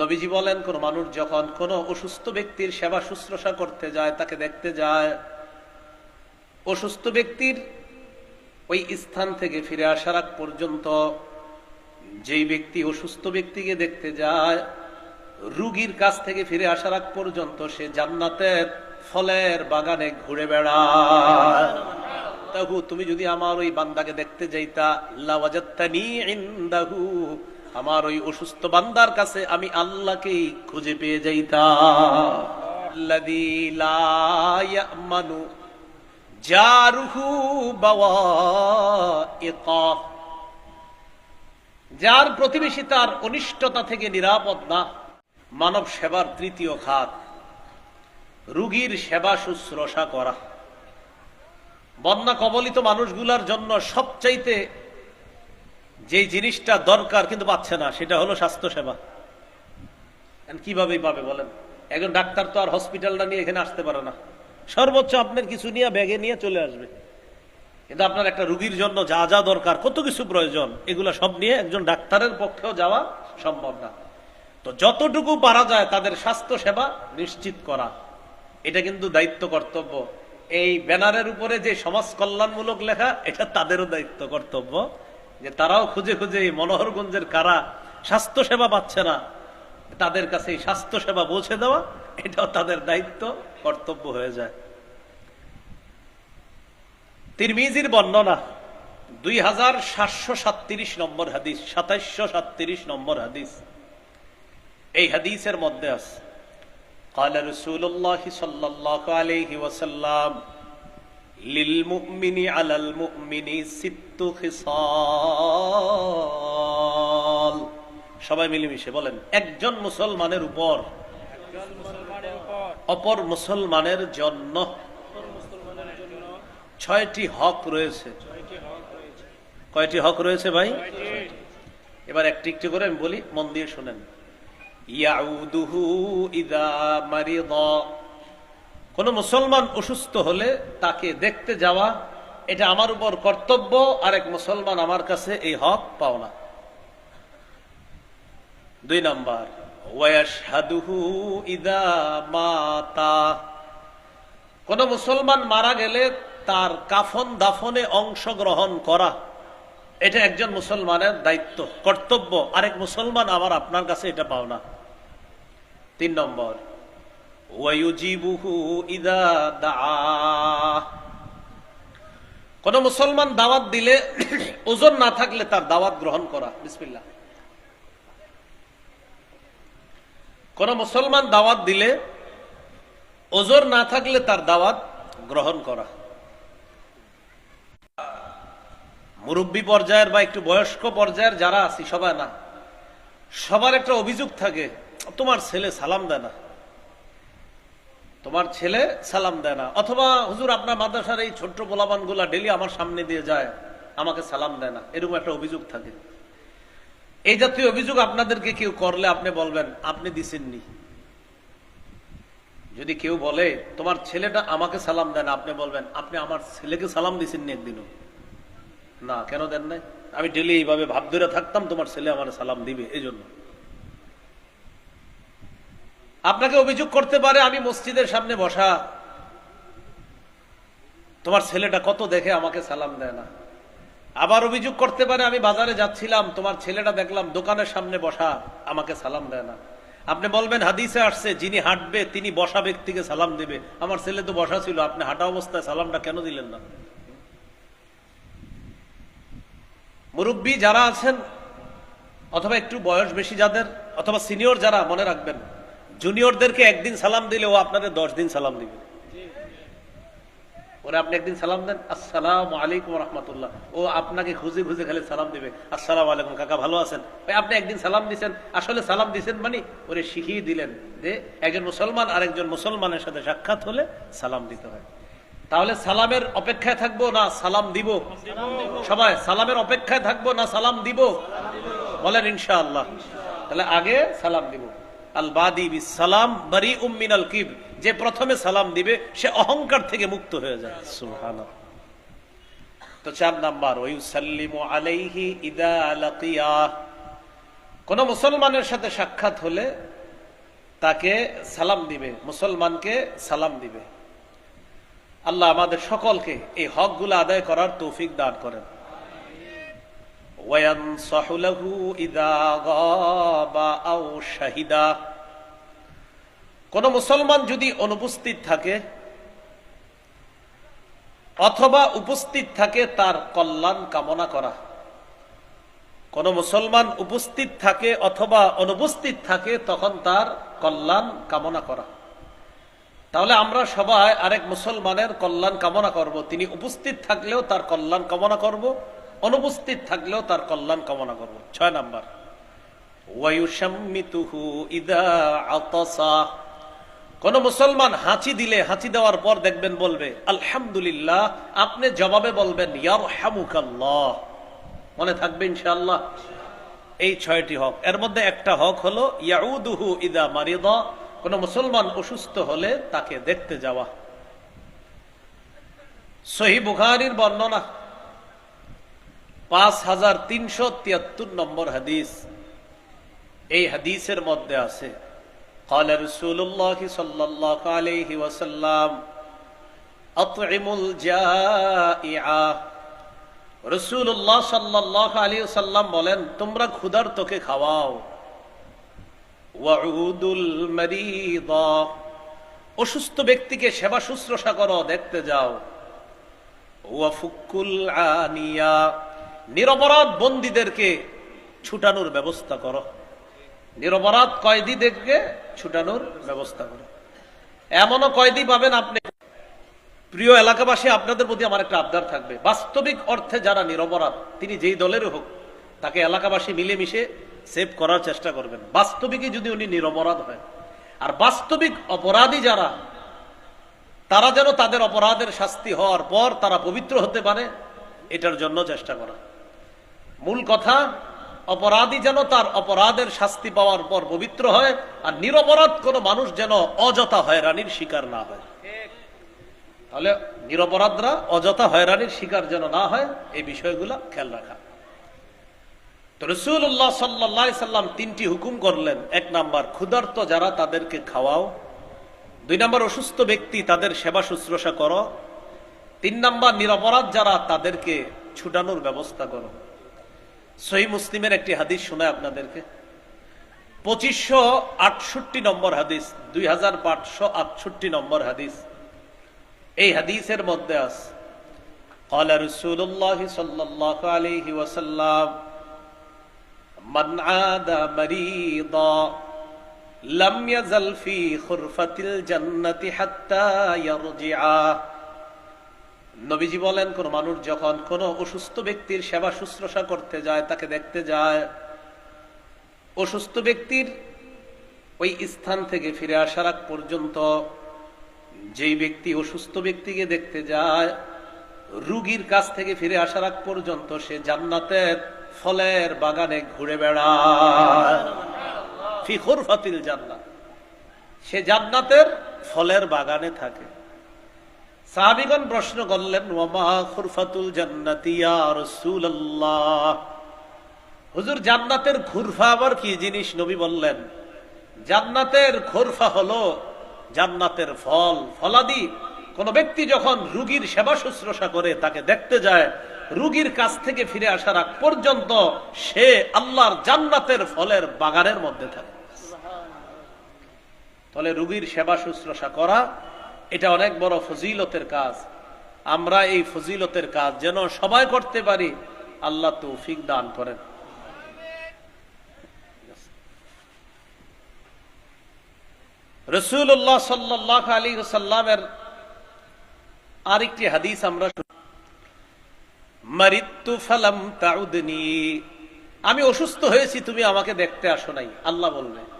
নবীজি বলেন, কোন মানুষ যখন কোন অসুস্থ ব্যক্তির সেবা শুশ্রূষা করতে যায়, তাকে দেখতে যায়, অসুস্থ ব্যক্তির ওই স্থান থেকে ফিরে আসার আগ পর্যন্ত যেই ব্যক্তি অসুস্থ ব্যক্তিকে দেখতে যায়, রুগীর কাছ থেকে ফিরে আসার আগ পর্যন্ত সে জান্নাতের ফলের বাগানে ঘুরে বেড়ায়। তাহু, তুমি যদি আমার ওই বান্দাকে দেখতে যাইতা, লাওয়াজাত্তানি ইনদাহু আমার ওই অসুস্থ বান্দার কাছে আমি আল্লাহকেই খুঁজে পেয়ে যাইতাম। যার প্রতিবেশী তার অনিষ্টতা থেকে নিরাপদ না। মানব সেবার তৃতীয় খাত। রুগীর সেবা শুশ্রূষা করা। বন্যা কবলিত মানুষগুলার জন্য সবচাইতে যে জিনিসটা দরকার কিন্তু পাচ্ছে না, সেটা হলো স্বাস্থ্য সেবা কীভাবে পাবে বলেন? একজন ডাক্তার তো আর হসপিটালটা নিয়ে এখানে আসতে পারে না। সর্বোচ্চ আপনার কিছু নিয়ে ব্যাগে নিয়ে চলে আসবে। কিন্তু আপনার একটা রুগীর জন্য যা যা দরকার, কত কিছু প্রয়োজন, এগুলো সব নিয়ে একজন ডাক্তারের পক্ষেও যাওয়া সম্ভব না। তো যতটুকু পারা যায় তাদের স্বাস্থ্য সেবা নিশ্চিত করা। এটা কিন্তু দায়িত্ব কর্তব্য। এই ব্যানারের উপরে যে সমাজ কল্যাণমূলক লেখা, এটা তাদেরও দায়িত্ব কর্তব্য। যে তারাও খুঁজে খুঁজে এই মনোহরগঞ্জের কারা স্বাস্থ্য সেবা পাচ্ছে না তাদের কাছে এই স্বাস্থ্য সেবা পৌঁছে দেওয়া এটাও তাদের দায়িত্ব কর্তব্য হয়ে যায় তিরমিজির বর্ণনা দুই হাজার সাতশো সাতত্রিশ নম্বর হাদিস সাতাইশশো সাতত্রিশ নম্বর হাদিস এই হাদিসের মধ্যে আছে قال رسول الله صلى الله عليه وسلم للمؤمن على المؤمن ست সিত্তু খিসাল। সবাই মিলেমিশে বলেন, একজন মুসলমানের উপর, অপর মুসলমানের জন্য ছয়টি হক রয়েছে। কয়টি হক রয়েছে ভাই? এবার একটি একটি করে আমি বলি, মন দিয়ে শুনেন। কোন মুসলমান অসুস্থ হলে তাকে দেখতে যাওয়া এটা আমার উপর কর্তব্য আর এক মুসলমান আমার কাছে এই হক পাওনা। দুই নম্বর কোন মুসলমান মারা গেলে তার কাফন দাফনে অংশগ্রহণ করা, এটা একজন মুসলমানের দায়িত্ব, কর্তব্য। আরেক মুসলমান আমার আপনার কাছে এটা পাও না তিন নম্বর, ওয়ায়ুজিবুহু ইদা দাআ। কোন মুসলমান দাওয়াত দিলে ওজন না থাকলে তার দাওয়াত গ্রহণ করা। বিসমিল্লাহ। কোন মুসলমান দাওয়াত দিলে ওজোর না থাকলে তার দাওয়াত গ্রহণ করা। মুরব্বী পর্যায়ের বা একটু বয়স্ক পর্যায়ের যারা আছি, সবাই না, সবার একটা অভিযোগ থাকে, তোমার ছেলে সালাম দেয় না। তোমার ছেলে সালাম দেয় না। অথবা, হুজুর, আপনার মাদ্রাসার এই ছোট্ট পোলাবানগুলা ডেলি আমার সামনে দিয়ে যায়, আমাকে সালাম দেয় না। এরকম একটা অভিযোগ থাকে। এই জাতীয় অভিযোগ আপনাদেরকে কেউ করলে আপনি বলবেন, আপনি দিছেননি। যদি কেউ বলে, তোমার ছেলেটা আমাকে সালাম দেন আপনি বলবেন, আপনি আমার ছেলেকে সালাম দিছেননি একদিনও? না, কেন দেন নাই? আমি ডেলি এইভাবে ভাব ধরে থাকতাম, তোমার ছেলে আমার সালাম দিবে এই জন্য আপনাকে অভিযোগ করতে পারে আমি মসজিদের সামনে বসা। তোমার ছেলেটা কত দেখে আমাকে সালাম দেয় না। আবার অভিযোগ করতে পারে আমি বাজারে যাচ্ছিলাম, তোমার ছেলেটা দেখলাম দোকানের সামনে বসা, আমাকে সালাম দেয় না। আপনি বলবেন, হাদিসে আসছে, যিনি হাঁটবে, তিনি বসা ব্যক্তিকে সালাম দিবে। আমার ছেলে তো বসা ছিল, আপনি হাঁটা অবস্থায় সালামটা কেন দিলেন না? মুরব্বী যারা আছেন, অথবা একটু বয়স বেশি যাদের, অথবা সিনিয়র যারা, মনে রাখবেন জুনিয়রদেরকে একদিন সালাম দিলে ও আপনাদের দশ দিন সালাম দিবে। ওরা আপনি একদিন সালাম দেন, আসসালাম আলাইকুম রহমতুল্লাহ। ও আপনাকে খুঁজে খুঁজে খালি সালাম দিবে, আসসালাম আলাইকুম কাকা, ভালো আছেন? ভাই, আপনি একদিন সালাম দিছেন। আসলে সালাম দিছেন মানে ওরে শিখিয়ে দিলেন যে একজন মুসলমান আর একজন মুসলমানের সাথে সাক্ষাৎ হলে সালাম দিতে হয়। তাহলে সালামের অপেক্ষায় থাকব না সালাম দিব? সবাই, সালামের অপেক্ষায় থাকব না সালাম দিব? বলেন ইনশাআল্লাহ। তাহলে আগে সালাম দিব। যে প্রথমে সালাম দিবে, সে অহংকার থেকে মুক্ত হয়ে যায়। চার নাম্বার কোন মুসলমানের সাথে সাক্ষাৎ হলে তাকে সালাম দিবে, মুসলমানকে সালাম দিবে। আল্লাহ আমাদের সকলকে এই হকগুলো আদায় করার তৌফিক দান করেন। وينصح له إذا غاب أو شهدا কোন মুসলমান যদি অনুপস্থিত থাকে অথবা উপস্থিত থাকে তার কল্যাণ কামনা করা কোন মুসলমান উপস্থিত থাকে অথবা অনুপস্থিত থাকে তখন তার কল্যাণ কামনা করা তাহলে আমরা সবাই আরেক মুসলমানের কল্যাণ কামনা করব তিনি উপস্থিত থাকলেও তার কল্যাণ কামনা করব অনুপস্থিত থাকলেও তার কল্যাণ কামনা করব। ছয় নাম্বার। কোন মুসলমান হাঁচি দিলে, হাঁচি দেওয়ার পর দেখবেন বলবে, আলহামদুলিল্লাহ, আপনি জবাবে বলবেন মনে থাকবে ইনশাআল্লাহ? এই ছয়টি হক। এর মধ্যে একটা হক হলো, ইয়াউদুহু ইদা মারিদা। কোন মুসলমান অসুস্থ হলে তাকে দেখতে যাওয়া। সহি বর্ণনা। পাঁচ হাজার তিনশো তিয়াত্তর নম্বর হাদিস এই হাদিসের মধ্যে আছে قال رسول الله صلى الله عليه وسلم أطعموا الجائع রসুল্লাহ সাল্লাহ আলী সাল্লাম বলেন তোমরা ক্ষুধার তোকে খাওয়াও ওয়াউদুল মারিদা অসুস্থ ব্যক্তিকে সেবা শুশ্রূষা করো দেখতে যাও ওয়াফুকুল আনিয়া নিরপরাধ বন্দীদেরকে ছুটানোর ব্যবস্থা করো। নিরপরাধ কয়েদিদেরকে ছুটানোর ব্যবস্থা করো। এমনও কয়েদি পাবেন আপনি। প্রিয় এলাকাবাসী, আপনাদের প্রতি আমার একটা আবদার থাকবে। বাস্তবিক অর্থে যারা নিরপরাধ, তিনি যেই দলের হোক, তাকে এলাকাবাসী মিলেমিশে সেভ করার চেষ্টা করবেন। বাস্তবিকই যদি উনি নিরপরাধ হয়। আর বাস্তবিক অপরাধী যারা, তারা যেন তাদের অপরাধের শাস্তি হওয়ার পর তারা পবিত্র হতে পারে, এটার জন্য চেষ্টা করা। মূল কথা, অপরাধী যেন তার অপরাধের শাস্তি পাওয়ার পর পবিত্র হয়, আর নিরপরাধ কোনো মানুষ যেন অযথা হয়রানির শিকার না হয়। তাহলে নিরপরাধরা অযথা হয়রানির শিকার যেন না হয়, এই বিষয়গুলো খেয়াল রাখা। তো রসুল্লাহ সাল্লা সাল্লাম তিনটি হুকুম করলেন। এক নাম্বার, ক্ষুধার্ত যারা তাদেরকে খাওয়াও। দুই নাম্বার, অসুস্থ ব্যক্তি তাদের সেবা শুশ্রূষা করো। তিন নাম্বার, নিরপরাধ যারা তাদেরকে ছুটানোর ব্যবস্থা করো। সহি মুসলিমের একটি হাদিস শোনায় আপনাদেরকে পঁচিশশো আটষট্টি নম্বর হাদিস দুই হাজার পাঁচশো আটষট্টি নম্বর হাদিস এই হাদিসের মধ্যে আছে قال رسول الله صلى الله عليه وسلم من عاد مريضا لم يزل في خرفة الجنة حتى يرجع নবীজি বলেন, কোন মানুষ যখন কোন অসুস্থ ব্যক্তির সেবা শুশ্রূষা করতে যায়, তাকে দেখতে যায়, অসুস্থ ব্যক্তির ওই স্থান থেকে ফিরে আসার আগ পর্যন্ত যেই ব্যক্তি অসুস্থ ব্যক্তিকে দেখতে যায়, রুগীর কাছ থেকে ফিরে আসার আগ পর্যন্ত সে জান্নাতের ফলের বাগানে ঘুরে বেড়ায়। জান্নাত। সে জান্নাতের ফলের বাগানে থাকে। সাহাবিগণ প্রশ্ন করলেন ওমা খুরফাতুল জান্নাতিয়া রসুল্লাহ হুজুর, জান্নাতের খুরফা আবার কি জিনিস? নবী বললেন, জান্নাতের খুরফা হলো জান্নাতের ফল, ফলাদি। কোন ব্যক্তি যখন রুগীর সেবা শুশ্রূষা করে, তাকে দেখতে যায়, রুগীর কাছ থেকে ফিরে আসার আগ পর্যন্ত সে আল্লাহর জান্নাতের ফলের বাগানের মধ্যে থাকে। তাহলে রুগীর সেবা শুশ্রূষা করা এটা অনেক বড় ফজিলতের কাজ। আমরা এই ফজিলতের কাজ যেন সবাই করতে পারি, আল্লাহ তৌফিক দান করেন। রসুল্লাহ সাল্লাহ আলী সাল্লামের আরেকটি হাদিস আমরা। মারিত্তু ফালাম তাউদনি। আমি অসুস্থ হয়েছি, তুমি আমাকে দেখতে আসো নাই, আল্লাহ বলবে।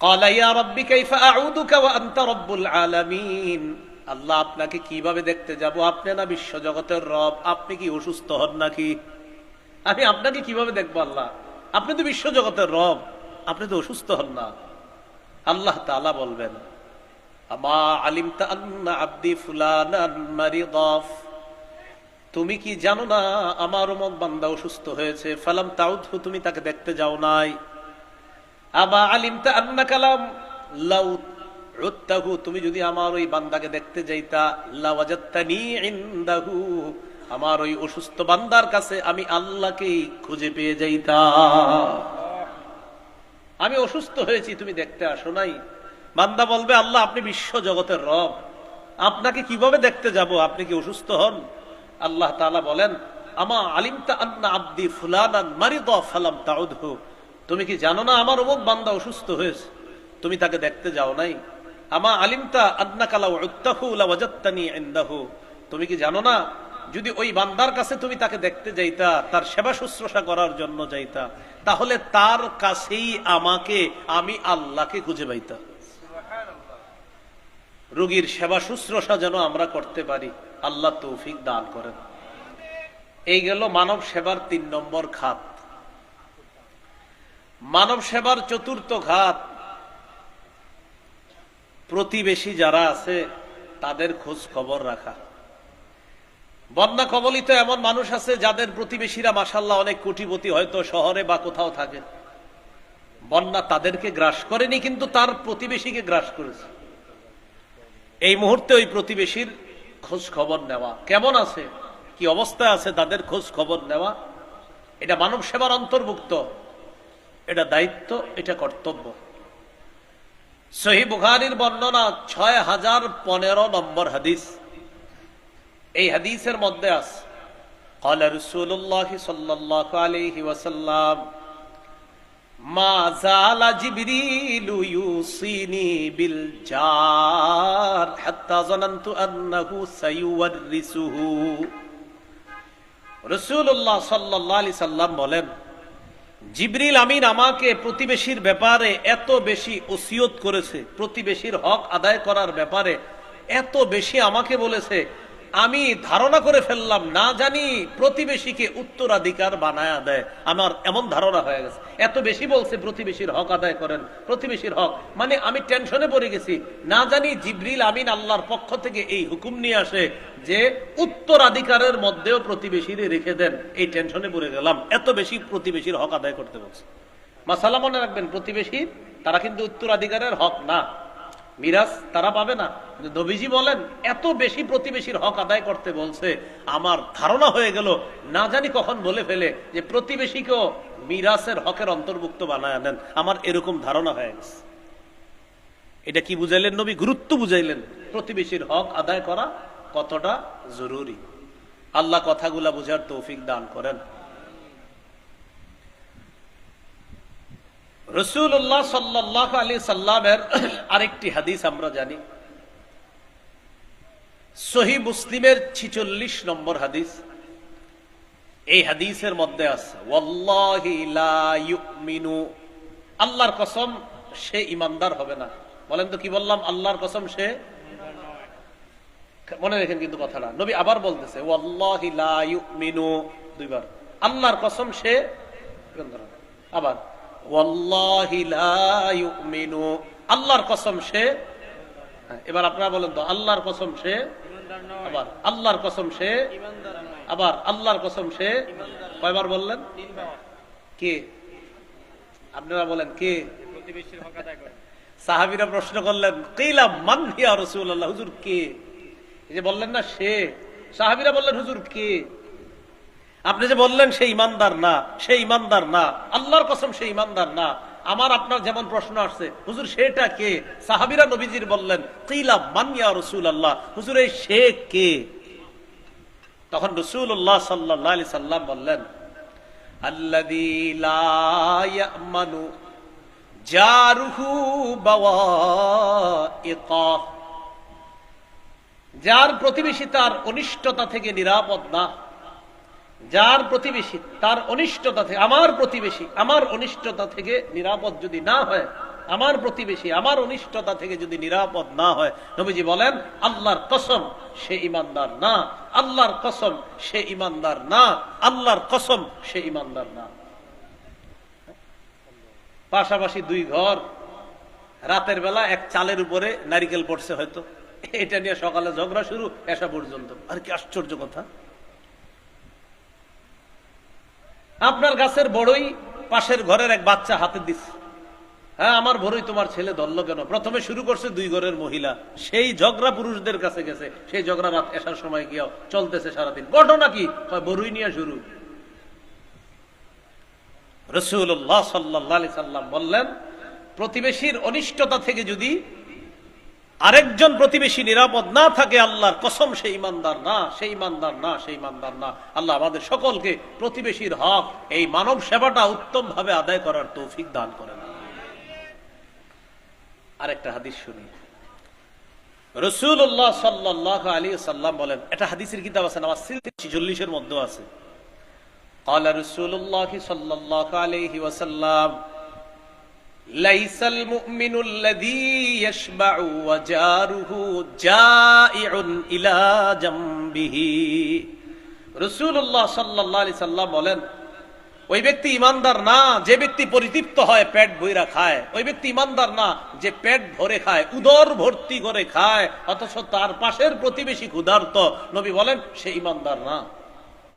قال يا رب كيف اعودك وانت رب العالمين আল্লাহ আপনাকে কিভাবে দেখতে যাব আপনি না বিশ্ব জগতের রব আপনি কি অসুস্থ হন নাকি আমি আপনাকে কিভাবে দেখবো আল্লাহ আপনি তো বিশ্ব জগতের রব আপনি তো অসুস্থ হন না আল্লাহ তাআলা বলবেন আমা আলিমতা আন্না আব্দি ফুলানান মারিদাফ তুমি কি জানো না আমার অমক বান্দা অসুস্থ হয়েছে ফালাম তাউথ তুমি তাকে দেখতে যাও নাই আবা আলিমতা আন্না কালাম লাউ রুত্তাহু তুমি যদি আমার ওই বান্দাকে দেখতে যাইতা, লাওয়াজাত্তানি ইনদাহু, আমার ওই অসুস্থ বান্দার কাছে আমি আল্লাহকেই খুঁজে পেয়ে যাইতা। আমি অসুস্থ হয়েছি, তুমি দেখতে আসো নাই। বান্দা বলবে, আল্লাহ, আপনি বিশ্ব জগতের রব। আপনাকে কীভাবে দেখতে যাব? আপনি কি অসুস্থ হন? আল্লাহ তাআলা বলেন, আমা আলিমতা আন্না আব্দি ফুলানান মারিদ ফালাম তুমি কি জানো না আমার অমুক বান্দা অসুস্থ হয়েছে? তুমি তাকে দেখতে যাও নাই। আমা আলিমতা আন্না কালা উত্তাহু লাওয়াজাত্তানি তুমি কি জানো না? যদি ওই বান্দার কাছে তুমি তাকে দেখতে যাইতা, তার সেবা শুশ্রূষা করার জন্য যাইতা, তাহলে তার কাছেই আমাকে, আমি আল্লাহকে খুঁজে পাইতা। রোগীর সেবা শুশ্রূষা যেন আমরা করতে পারি, আল্লাহ তৌফিক দান করেন। এই গেল মানব সেবার তিন নম্বর খাত। মানব সেবার চতুর্থ ঘাত। প্রতিবেশী যারা আছে, তাদের খোঁজ খবর রাখা। বন্যা কবলিত এমন মানুষ আছে, যাদের প্রতিবেশীরা মাসাল্লাহ অনেক কোটিপতি হয়তো শহরে বা কোথাও থাকে। বন্যা তাদেরকে গ্রাস করেনি, কিন্তু তার প্রতিবেশীকে গ্রাস করেছে। এই মুহূর্তে ওই প্রতিবেশীর খোঁজ খবর নেওয়া। কেমন আছে? কি অবস্থায় আছে তাদের খোঁজ খবর নেওয়া? এটা মানব সেবার অন্তর্ভুক্ত। এটা দায়িত্ব এটা কর্তব্য সহি বুখারির বর্ণনা ছয় হাজার পনেরো নম্বর হাদিস এই হাদিসের মধ্যে আছে قال رسول الله صلى الله عليه وسلم ما زال جبريل يوصيني بالجار حتى ظننت أنه سيورثه রসুল্লাহ সাল্লাহ আলি সাল্লাম বলেন জিবরিল আমিন আমাকে প্রতিবেশীর ব্যাপারে এত বেশি ওসিয়ত করেছে, প্রতিবেশীর হক আদায় করার ব্যাপারে এত বেশি আমাকে বলেছে আমি ধারণা করে ফেললাম, না জানি প্রতিবেশীকে উত্তরাধিকার বানায় দেয়। আমার এমন ধারণা হয়ে গেছে। এত বেশি বলছে, প্রতিবেশীর হক আদায় করেন। প্রতিবেশীর হক। মানে আমি টেনশনে পড়ে গেছি। না জানি জিবরিল আমিন আল্লাহর পক্ষ থেকে এই হুকুম নিয়ে আসে যে উত্তরাধিকারের মধ্যেও প্রতিবেশীরে রেখে দেন। এই টেনশনে পড়ে গেলাম। এত বেশি প্রতিবেশীর হক আদায় করতে বলছে। মাসালা মনে রাখবেন, প্রতিবেশী, তারা কিন্তু উত্তরাধিকারের হক না। মিরাজ তারা পাবে না। নবীজি বলেন, এত বেশি প্রতিবেশীর হক আদায় করতে বলছে। আমার ধারণা হয়ে গেল, না জানি কখন বলে ফেলে যে প্রতিবেশীকেও মিরাসের হকের অন্তর্ভুক্ত বানায় নেন আমার এরকম ধারণা হয়ে গেছে। এটা কি বুঝাইলেন নবী? গুরুত্ব বুঝাইলেন। প্রতিবেশীর হক আদায় করা কতটা জরুরি? আল্লাহ কথাগুলা বুঝার তৌফিক দান করেন। রসুল্লাহ সাল্লাহ আলী সাল্লামের আরেকটি হাদিস আমরা জানি। সহি মুসলিমের ছিচল্লিশ নম্বর হাদিস। এই হাদিসের মধ্যে আছে আল্লাহর কসম, সে ইমানদার হবে না। বলেন তো কি বললাম? আল্লাহর কসম, সে মনে রেখেন কিন্তু কথাটা। নবী আবার বলতেছে দুইবার। আল্লাহর কসম, সে আবার আল্লাহর কসম সে হ্যাঁ, এবার আপনারা বলেন তো আল্লাহর কসম সে আবার আল্লাহর কসম সে আবার আল্লাহর কসম সে কয়বার বললেন? কে? আপনারা বলেন কে? সাহাবিরা প্রশ্ন করলেন কেইলা মান হিয়া রসুল্লাহ হুজুর কে? এই যে বললেন না সে সাহাবিরা বললেন হুজুর কে? আপনি যে বললেন, সে ইমানদার না, সে ইমানদার না। আল্লাহর কসম, সে ইমানদার না। আমার আপনার যেমন প্রশ্ন আসছে, হুজুর, সেটা কে? সাহাবিরা নবীজির বললেন, কিলা মানিয়া রসুল আল্লাহ হুজুর, এই সে কে? তখন রসুল্লাহ সাল্লাহ আলি সাল্লাম বললেন জারুহু বাওয়াইকা যার প্রতিবেশী তার অনিষ্টতা থেকে নিরাপদ না। যার প্রতিবেশী, তার অনিষ্টতা থেকে, আমার প্রতিবেশী, আমার অনিষ্টতা থেকে নিরাপদ যদি না হয়, আমার প্রতিবেশী, আমার অনিষ্টতা থেকে যদি নিরাপদ না হয়, নবীজি বলেন, আল্লাহর কসম সে ইমানদার না, আল্লাহর কসম সে ইমানদার না, আল্লাহর কসম সে ইমানদার না। পাশাপাশি দুই ঘর, রাতের বেলা এক চালের উপরে নারিকেল পড়ছে হয়তো। এটা নিয়ে সকালে ঝগড়া শুরু, এসা পর্যন্ত। আর কি আশ্চর্য কথা। আপনার গাছের বড়ই পাশের ঘরের এক বাচ্চা হাতে দিচ্ছে হ্যাঁ আমার বড়ই তোমার ছেলে ধরলো কেন? প্রথমে শুরু করছে দুই ঘরের মহিলা। সেই ঝগড়া পুরুষদের কাছে গেছে। সেই ঝগড়া রাত এসার সময় গিয়েও চলতেছে সারাদিন। ঘটনা কি? বড়ই নিয়ে শুরু। রসুল্লাহ সাল্লাহ সাল্লাম বললেন, প্রতিবেশীর অনিষ্টতা থেকে যদি আরেকজন প্রতিবেশী নিরাপদ না থাকে আল্লাহর কসম সেই ইমানদার না সেই ইমানদার না সেই ইমানদার না আল্লাহ আমাদের সকলকে প্রতিবেশীর হক এই মানব সেবাটা উত্তম ভাবে আদায় করার তৌফিক দান করেন আরেকটা হাদিস শুনি রসুল্লাহ সাল্লাহ আলী সাল্লাম বলেন এটা হাদিসের কিতাব আছে আমার ছিচল্লিশের মধ্যে আছে قال رسول الله صلى الله عليه وسلم লাইসাল মুমিনুল্লাযী ইয়াশবাউ ওয়া জারুহু জাইউন ইলা জামবিহি। রাসূলুল্লাহ সাল্লাল্লাহু আলাইহি সাল্লাম বলেন, ওই ব্যক্তি ইমানদার না, যে ব্যক্তি পরিতৃপ্ত হয়, পেট ভইরা খায়। ওই ব্যক্তি ইমানদার না, যে পেট ভরে খায়, উদর ভর্তি করে খায়। অথচ তার পাশের প্রতিবেশী ক্ষুধার্ত। নবী বলেন, সে ইমানদার না।